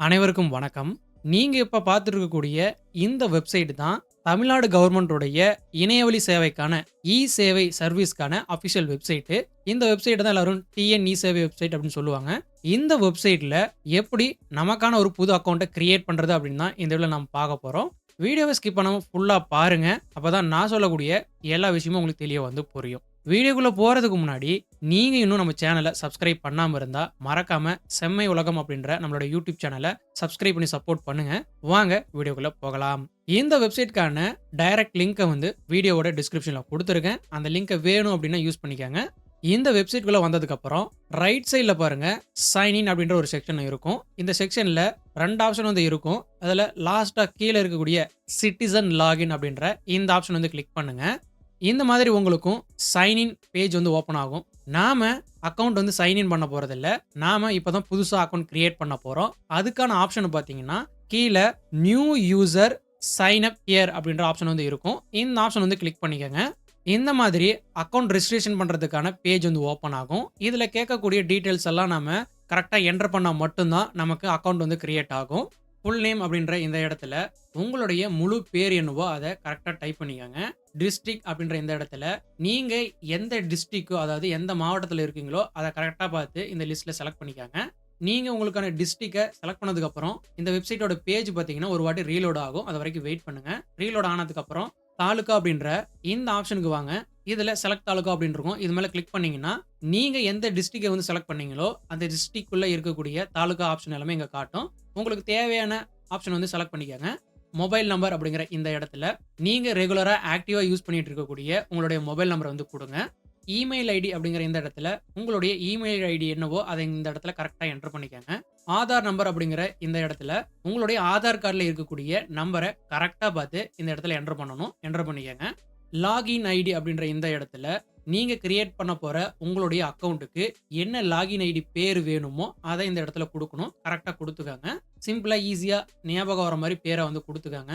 அனைவருக்கும் வணக்கம். நீங்கள் இப்போ பார்த்துருக்கக்கூடிய இந்த வெப்சைட் தான் தமிழ்நாடு கவர்மெண்ட்டுடைய இணையவழி சேவைக்கான இ சேவை சர்வீஸ்க்கான அஃபிஷியல் வெப்சைட்டு இந்த வெப்சைட் தான் எல்லாரும் டிஎன் இ சேவை வெப்சைட் அப்படின்னு சொல்லுவாங்க. இந்த வெப்சைட்டில் எப்படி நமக்கான ஒரு புது அக்கௌண்ட்டை கிரியேட் பண்ணுறது அப்படின்னு தான் இந்த இதில் நம்ம பார்க்க போகிறோம் வீடியோவை ஸ்கிப் பண்ணாமல் ஃபுல்லாக பாருங்கள் அப்போ தான் நான் சொல்லக்கூடிய எல்லா விஷயமும் உங்களுக்கு தெளிவாக வந்து புரியும். வீடியோக்குள்ளே போகிறதுக்கு முன்னாடி நீங்கள் இன்னும் நம்ம சேனலை சப்ஸ்கிரைப் பண்ணாமல் இருந்தால் மறக்காமல் செம்மை உலகம் அப்படின்ற நம்மளோட யூடியூப் சேனலை சப்ஸ்கிரைப் பண்ணி சப்போர்ட் பண்ணுங்கள் வாங்க வீடியோக்குள்ளே போகலாம். இந்த வெப்சைட்க்கான டைரக்ட் லிங்க்கை வந்து வீடியோவோட டிஸ்கிரிப்ஷனில் கொடுத்துருக்கேன். அந்த லிங்க்கை வேணும் அப்படின்னா யூஸ் பண்ணிக்கோங்க. இந்த வெப்சைட்குள்ளே வந்ததுக்கப்புறம் ரைட் சைடில் பாருங்கள் சைன் இன் அப்படின்ற ஒரு செக்ஷன் இருக்கும். இந்த செக்ஷனில் ரெண்டு ஆப்ஷன் வந்து இருக்கும். அதில் லாஸ்ட்டாக கீழே இருக்கக்கூடிய சிட்டிசன் லாகின் அப்படின்ற இந்த ஆப்ஷன் வந்து கிளிக் பண்ணுங்கள் இந்த மாதிரி உங்களுக்கும் சைன்இன் பேஜ் வந்து ஓப்பன் ஆகும். நாம அக்கௌண்ட் வந்து சைன்இன் பண்ண போகிறதில்ல நாம இப்போ தான் புதுசாக அக்கௌண்ட் கிரியேட் பண்ண போகிறோம் அதுக்கான ஆப்ஷன் பார்த்தீங்கன்னா கீழே new user sign up year அப்படின்ற ஆப்ஷன் வந்து இருக்கும். இந்த ஆப்ஷன் வந்து கிளிக் பண்ணிக்கோங்க. இந்த மாதிரி அக்கௌண்ட் ரெஜிஸ்ட்ரேஷன் பண்ணுறதுக்கான பேஜ் வந்து ஓப்பன் ஆகும். இதில் கேட்கக்கூடிய டீட்டெயில்ஸ் எல்லாம் நம்ம கரெக்டாக என்டர் பண்ணால் மட்டும்தான் நமக்கு அக்கௌண்ட் வந்து கிரியேட் ஆகும். ஃபுல் நேம் அப்படின்ற இந்த இடத்துல உங்களுடைய முழு பேர் என்னவோ அதை கரெக்டாக டைப் பண்ணிக்கோங்க. டிஸ்ட்ரிக் அப்படின்ற இந்த இடத்துல நீங்கள் எந்த டிஸ்ட்ரிக்கோ அதாவது எந்த மாவட்டத்தில் இருக்கீங்களோ அதை கரெக்டாக பார்த்து இந்த லிஸ்ட்டில் செலக்ட் பண்ணிக்காங்க. நீங்கள் உங்களுக்கான டிஸ்ட்ரிக்கை செலக்ட் பண்ணதுக்கப்புறம் இந்த வெப்சைட்டோட பேஜ் பார்த்தீங்கன்னா ஒரு வாட்டி ரீலோட் ஆகும். அது வரைக்கும் வெயிட் பண்ணுங்கள் ரீலோட் ஆனதுக்கப்புறம் தாலுக்கா அப்படின்ற இந்த ஆப்ஷனுக்கு வாங்க. இதில் செலக்ட் தாலுக்கா அப்படின்னு இருக்கும். இது மேலே கிளிக் பண்ணிங்கன்னா நீங்கள் எந்த டிஸ்ட்ரிக்கை வந்து செலக்ட் பண்ணீங்களோ அந்த டிஸ்ட்ரிக்குள்ளே இருக்கக்கூடிய தாலுக்கா ஆப்ஷன் எல்லாமே இங்கே காட்டும். உங்களுக்கு தேவையான ஆப்ஷன் வந்து செலக்ட் பண்ணிக்கோங்க. மொபைல் நம்பர் அப்படிங்கிற இந்த இடத்துல நீங்கள் ரெகுலராக ஆக்டிவாக யூஸ் பண்ணிட்டு இருக்கக்கூடிய உங்களுடைய மொபைல் நம்பரை வந்து கொடுங்க. இமெயில் ஐடி அப்படிங்கிற இந்த இடத்துல உங்களுடைய இமெயில் ஐடி என்னவோ அதை இந்த இடத்துல கரெக்டாக என்டர் பண்ணிக்கோங்க. ஆதார் நம்பர் அப்படிங்கிற இந்த இடத்துல உங்களுடைய ஆதார் கார்டில் இருக்கக்கூடிய நம்பரை கரெக்டாக பார்த்து இந்த இடத்துல என்டர் பண்ணணும். என்டர் பண்ணிக்கோங்க. லாகின் ஐடி அப்படின்ற இந்த இடத்துல நீங்கள் கிரியேட் பண்ண போகிற உங்களுடைய அக்கௌண்ட்டுக்கு என்ன லாகின் ஐடி பேர் வேணுமோ அதை இந்த இடத்துல கொடுக்கணும். கரெக்டாக கொடுத்துக்கோங்க. சிம்பிளாக ஈஸியாக ஞாபகம் வர மாதிரி பேரை வந்து கொடுத்துக்காங்க.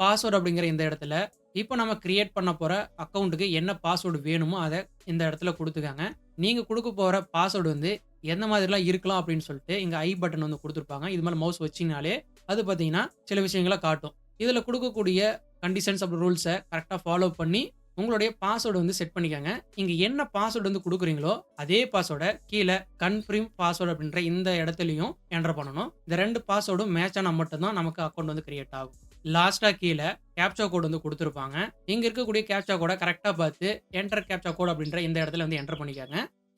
பாஸ்வேர்டு அப்படிங்கிற இந்த இடத்துல. இப்போ நம்ம கிரியேட் பண்ண போகிற அக்கௌண்ட்டுக்கு என்ன பாஸ்வேர்டு வேணுமோ அதை இந்த இடத்துல கொடுத்துக்காங்க. நீங்கள் கொடுக்க போகிற பாஸ்வேர்டு வந்து எந்த மாதிரிலாம் இருக்கலாம் அப்படின்னு சொல்லிட்டு இங்கே ஐ பட்டன் வந்து கொடுத்துருப்பாங்க. இது மேலே மவுஸ் வச்சிங்கனாலே அது பார்த்தீங்கன்னா சில விஷயங்களை காட்டும். இதில் கொடுக்கக்கூடிய கண்டிஷன்ஸ் அப்படி ரூல்ஸை கரெக்டாக ஃபாலோ பண்ணி உங்களுடைய பாஸ்வேர்டு வந்து செட் பண்ணிக்கோங்க. இங்கே என்ன பாஸ்வேர்டு வந்து கொடுக்குறீங்களோ அதே பாஸ்வேர்டை கீழே கன்ஃபிர்ம் பாஸ்வேர்டு அப்படின்ற இந்த இடத்துலையும் என்டர் பண்ணணும். இந்த ரெண்டு பாஸ்வேர்டும் மேட்ச் ஆனால் மட்டும்தான் நமக்கு அக்கௌண்ட் வந்து கிரியேட் ஆகும். லாஸ்ட்டாக கீழே கேப்சா கோடு வந்து கொடுத்துருப்பாங்க. இங்கே இருக்கக்கூடிய கேப்சா கோடை கரெக்டாக பார்த்து என்டர் கேப்சா கோட் அப்படின்ற இந்த இடத்துல வந்து என்டர் பண்ணிக்காங்க.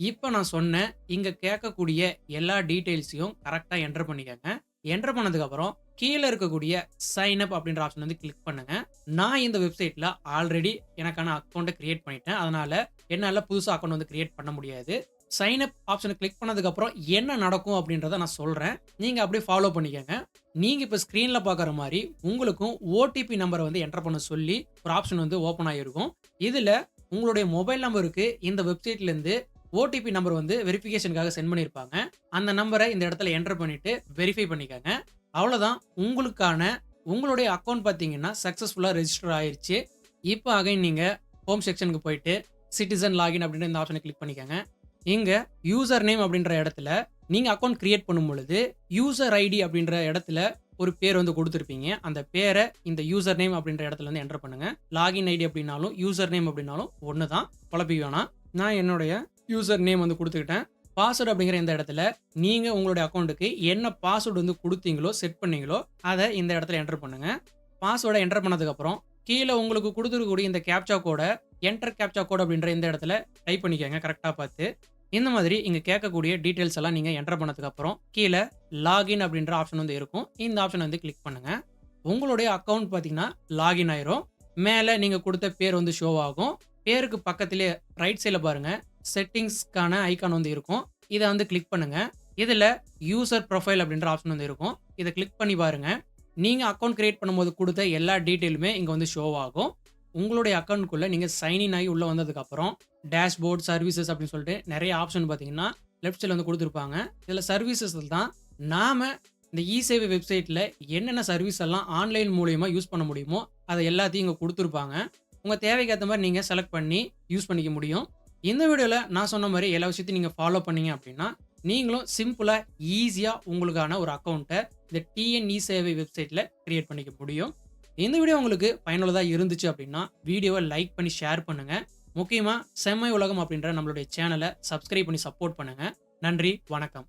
இப்போ நான் சொன்னேன் இங்கே கேட்கக்கூடிய எல்லா டீட்டெயில்ஸையும் கரெக்டாக என்டர் பண்ணிக்கோங்க. என்டர் பண்ணதுக்கப்புறம் கீழே இருக்கக்கூடிய சைன் அப் அப்படின்ற ஆப்ஷன் வந்து கிளிக் பண்ணுங்கள் நான் இந்த வெப்சைட்டில் ஆல்ரெடி எனக்கான அக்கௌண்ட்டை கிரியேட் பண்ணிட்டேன். அதனால் என்னால் புதுசாக அக்கௌண்ட் வந்து கிரியேட் பண்ண முடியாது. சைன் அப் ஆப்ஷனை கிளிக் பண்ணதுக்கப்புறம் என்ன நடக்கும் அப்படின்றத நான் சொல்கிறேன் நீங்கள் அப்படியே ஃபாலோ பண்ணிக்கோங்க. நீங்கள் இப்போ ஸ்க்ரீனில் பார்க்குற மாதிரி உங்களுக்கும் ஓடிபி நம்பரை வந்து என்டர் பண்ண சொல்லி ஒரு ஆப்ஷன் வந்து ஓப்பன் ஆகிருக்கும் இதில் உங்களுடைய மொபைல் நம்பருக்கு இந்த வெப்சைட்லேருந்து ஓடிபி நம்பர் வந்து வெரிஃபிகேஷனுக்காக சென்ட் பண்ணியிருப்பாங்க அந்த நம்பரை இந்த இடத்துல என்டர் பண்ணிவிட்டு வெரிஃபை பண்ணிக்கோங்க. அவ்வளோதான் உங்களுக்கான உங்களுடைய அக்கௌண்ட் பார்த்தீங்கன்னா சக்ஸஸ்ஃபுல்லாக ரெஜிஸ்டர் ஆயிடுச்சு இப்போ அகைன் நீங்கள் ஹோம் செக்ஷனுக்கு போயிட்டு சிட்டிசன் லாகின் அப்படின்ற இந்த ஆப்ஷனை கிளிக் பண்ணிக்கோங்க. இங்கே யூசர் நேம் அப்படின்ற இடத்துல நீங்கள் அக்கௌண்ட் க்ரியேட் பண்ணும் பொழுது யூசர் ஐடி அப்படின்ற இடத்துல ஒரு பேர் வந்து கொடுத்துருப்பீங்க. அந்த பேரை இந்த யூசர் நேம் அப்படின்ற இடத்துல வந்து என்டர் பண்ணுங்கள் லாகின் ஐடி அப்படின்னாலும் யூசர் நேம் அப்படின்னாலும் ஒன்று தான் குழப்பி வேணாம். நான் என்னுடைய யூசர் நேம் வந்து கொடுத்துக்கிட்டேன். பாஸ்வேர்டு அப்படிங்கிற இந்த இடத்துல நீங்கள் உங்களுடைய அக்கௌண்ட்டுக்கு என்ன பாஸ்வேர்டு வந்து கொடுத்தீங்களோ செட் பண்ணீங்களோ அதை இந்த இடத்துல என்டர் பண்ணுங்கள் பாஸ்வேர்டை என்டர் பண்ணதுக்கப்புறம் கீழே உங்களுக்கு கொடுத்துருக்கக்கூடிய இந்த கேப்சா கோடை என்டர் கேப்சா கோட் அப்படின்ற இந்த இடத்துல டைப் பண்ணிக்கோங்க கரெக்டாக பார்த்து. இந்த மாதிரி இங்கே கேட்கக்கூடிய டீட்டெயில்ஸ் எல்லாம் நீங்கள் என்டர் பண்ணதுக்கப்புறம் கீழே லாகின் அப்படின்ற ஆப்ஷன் வந்து இருக்கும். இந்த ஆப்ஷன் வந்து கிளிக் பண்ணுங்கள் உங்களுடைய அக்கௌண்ட் பார்த்தீங்கன்னா லாகின் ஆயிரும். மேலே நீங்கள் கொடுத்த பேர் வந்து ஷோ ஆகும். பேருக்கு பக்கத்திலே ரைட் சைடில் பாருங்கள் செட்டிங்ஸ்க்கான ஐக்கான் வந்து இருக்கும். இதை வந்து கிளிக் பண்ணுங்கள் இதில் யூசர் ப்ரொஃபைல் அப்படின்ற ஆப்ஷன் வந்து இருக்கும். இதை கிளிக் பண்ணி பாருங்கள் நீங்கள் அக்கௌண்ட் கிரியேட் பண்ணும்போது கொடுத்த எல்லா டீட்டெயிலுமே இங்கே வந்து ஷோ ஆகும். உங்களுடைய அக்கௌண்ட்குள்ளே நீங்கள் சைன்இன் ஆகி உள்ளே வந்ததுக்கப்புறம் டேஷ்போர்ட் சர்வீசஸ் அப்படின்னு சொல்லிட்டு நிறைய ஆப்ஷன் பார்த்தீங்கன்னா லெஃப்ட் சைடில் வந்து கொடுத்துருப்பாங்க. இதில் சர்வீசஸில் தான் நாம் இந்த இ சேவை வெப்சைட்டில் என்னென்ன சர்வீஸ் எல்லாம் ஆன்லைன் மூலயமா யூஸ் பண்ண முடியுமோ அதை எல்லாத்தையும் இங்கே கொடுத்துருப்பாங்க. உங்கள் தேவைக்கேற்ற மாதிரி நீங்கள் செலக்ட் பண்ணி யூஸ் பண்ணிக்க முடியும். இந்த வீடியோவில் நான் சொன்ன மாதிரி எல்லா விஷயத்தையும் நீங்கள் ஃபாலோ பண்ணீங்க அப்படின்னா நீங்களும் சிம்பிளாக ஈஸியாக உங்களுக்கான ஒரு அக்கௌண்ட்டை இந்த டிஎன்இ சேவை வெப்சைட்டில் க்ரியேட் பண்ணிக்க முடியும். இந்த வீடியோ உங்களுக்கு பயனுள்ளதாக இருந்துச்சு அப்படின்னா வீடியோவை லைக் பண்ணி ஷேர் பண்ணுங்கள் முக்கியமாக செம்மை உலகம் அப்படின்ற நம்மளுடைய சேனலை சப்ஸ்கிரைப் பண்ணி சப்போர்ட் பண்ணுங்கள் நன்றி வணக்கம்.